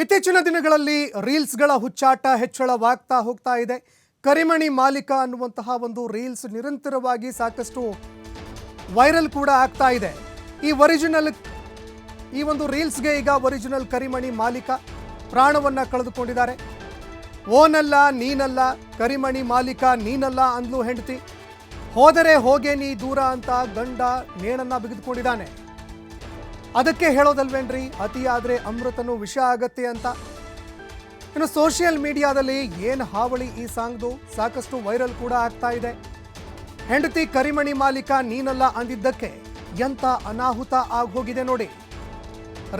ಇತ್ತೀಚಿನ ದಿನಗಳಲ್ಲಿ ರೀಲ್ಸ್ಗಳ ಹುಚ್ಚಾಟ ಹೆಚ್ಚಳವಾಗ್ತಾ ಹೋಗ್ತಾ ಇದೆ. ಕರಿಮಣಿ ಮಾಲೀಕ ಅನ್ನುವಂತಹ ಒಂದು ರೀಲ್ಸ್ ನಿರಂತರವಾಗಿ ಸಾಕಷ್ಟು ವೈರಲ್ ಕೂಡ ಆಗ್ತಾ ಇದೆ. ಈ ಒರಿಜಿನಲ್, ಈ ಒಂದು ರೀಲ್ಸ್ಗೆ ಈಗ ಒರಿಜಿನಲ್ ಕರಿಮಣಿ ಮಾಲೀಕ ಪ್ರಾಣವನ್ನು ಕಳೆದುಕೊಂಡಿದ್ದಾರೆ. ಓನಲ್ಲ, ನೀನಲ್ಲ, ಕರಿಮಣಿ ಮಾಲೀಕ ನೀನಲ್ಲ ಅಂದ್ಲು ಹೆಂಡತಿ. ಹೋದರೆ ಹೋಗೆ ನೀ ದೂರ ಅಂತ ಗಂಡ ನೇಣನ್ನ ಬಿಗಿದುಕೊಂಡಿದ್ದಾನೆ. ಅದಕ್ಕೆ ಹೇಳೋದಲ್ವೇನ್ರಿ? ಅತಿಯಾದ್ರೆ ಅಮೃತನು ವಿಷ ಆಗತ್ತೆ ಅಂತ. ಇನ್ನು ಸೋಷಿಯಲ್ ಮೀಡಿಯಾದಲ್ಲಿ ಏನು ಹಾವಳಿ ಈ ಸಾಂಗ್ದು? ಸಾಕಷ್ಟು ವೈರಲ್ ಕೂಡ ಆಗ್ತಾ ಇದೆ. ಹೆಂಡತಿ ಕರಿಮಣಿ ಮಾಲೀಕ ನೀನಲ್ಲ ಅಂದಿದ್ದಕ್ಕೆ ಎಂತ ಅನಾಹುತ ಆಗೋಗಿದೆ ನೋಡಿ.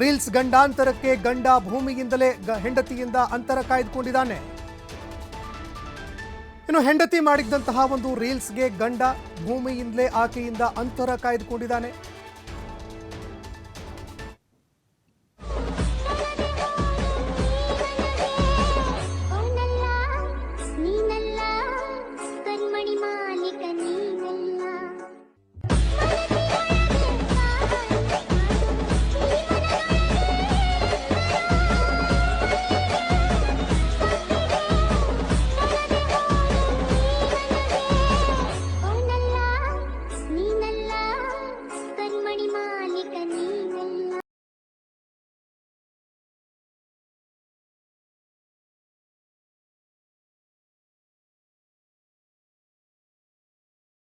ರೀಲ್ಸ್ ಗಂಡಾಂತರಕ್ಕೆ ಗಂಡ ಭೂಮಿಯಿಂದಲೇ ಹೆಂಡತಿಯಿಂದ ಅಂತರ ಕಾಯ್ದುಕೊಂಡಿದ್ದಾನೆ. ಇನ್ನು ಹೆಂಡತಿ ಮಾಡಿದ್ದಂತಹ ಒಂದು ರೀಲ್ಸ್ಗೆ ಗಂಡ ಭೂಮಿಯಿಂದಲೇ ಆಕೆಯಿಂದ ಅಂತರ ಕಾಯ್ದುಕೊಂಡಿದ್ದಾನೆ.